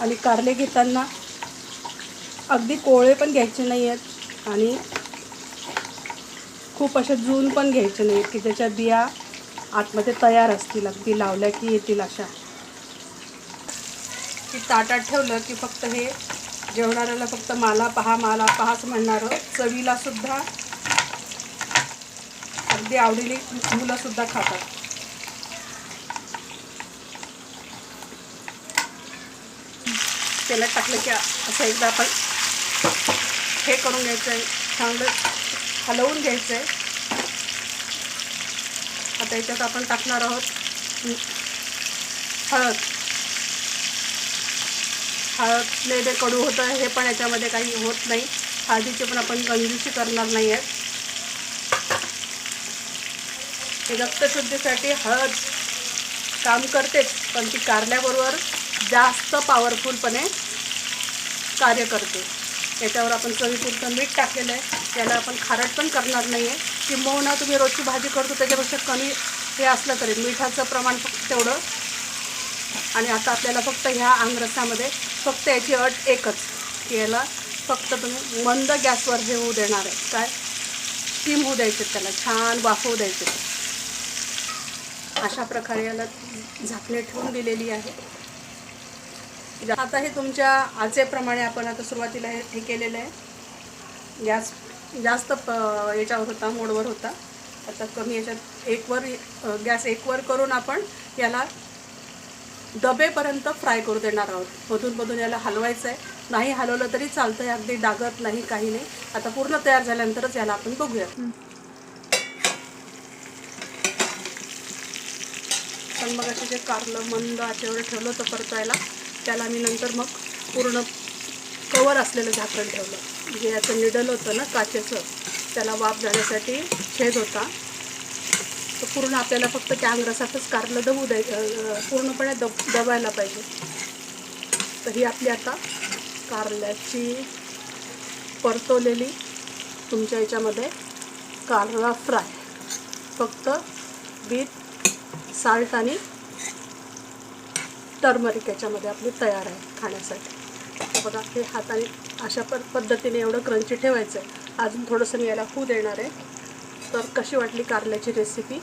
आणि कारले घेताना अगदी कोवळे पण घ्यायचे नाही आहेत आणि खूप असे जून पण घ्यायचे नाहीत की त्याच्या बिया आतमध्ये तयार असतील अगदी लावल्या की येतील अशा. की ताटात ठेवलं की फक्त हे जेवणाऱ्याला फक्त माला पहा माला पहाच म्हणणारं. चवीला सुद्धा अगदी आवडीने मुलं सुद्धा खातात. तेलात टाकलं की असं एकदा आपण हे करून घ्यायचं आहे. चांगलं हलवून घ्यायचं आहे. आता याच्यात आपण टाकणार आहोत हळद. हळद ते कडू होतं हे पण याच्यामध्ये काही होत नाही. हळदीची पण आपण गंजूशी करणार नाही आहेत रक्तशुद्धीसाठी हळद काम करतेच पण ती कारल्याबरोबर जास्त पॉवरफुलपणे कार्य करते. याच्यावर आपण चवीपुरतं मीठ टाकलेलं आहे. याला आपण खारट पण करणार नाही आहे किंबहुना तुम्ही रोजची भाजी करतो त्याच्यापेक्षा कमी हे असलं तरी मिठाचं प्रमाण फक्त तेवढं. आणि आता आपल्याला फक्त ह्या आंगरसामध्ये फक्त याची अट एकच की याला फक्त तुम्ही मंद गॅसवर हे होऊ देणार आहे काय? स्टीम होऊ द्यायचे त्याला छान वाफवू द्यायचे अशा प्रकारे याला झाकणे ठेवून दिलेली आहे. आता हे तुमच्या आचेप्रमाणे आपण आता सुरुवातीला हे केलेलं आहे. गॅस जास्त प याच्यावर होता मोडवर होता. आता कमी याच्यात एकवर गॅस एकवर करून आपण याला दबेपर्यंत फ्राय करू देणार आहोत. मधून मधून याला हलवायचं आहे नाही हलवलं तरी चालतं आहे अगदी डागत नाही काही नाही. आता पूर्ण तयार झाल्यानंतरच याला आपण बघूया. पण मग असं जे कारलं मंद आचेवर ठेवलं तर परतायला त्याला मी नंतर मग पूर्ण कवर असलेलं झाकण ठेवलं. म्हणजे याचं निडल होतं ना काचेचं त्याला वाफ जाण्यासाठी छेद होता. तर पूर्ण आपल्याला फक्त त्या अंगरसातच कारलं दबू द्यायचं पूर्णपणे दब दबायला पाहिजे. तर ही आपली आता कारल्याची परतवलेली तुमच्या याच्यामध्ये कारला फ्राय. फक्त विथ साल्ट आणि टर्मरिक याच्यामध्ये आपली तयार आहे खाण्यासाठी. बघा हे हाताने अशा प पद्धतीने एवढं क्रंची ठेवायचं आहे अजून थोडंसं मी याला होऊ देणार आहे. तर कशी वाटली कारल्याची रेसिपी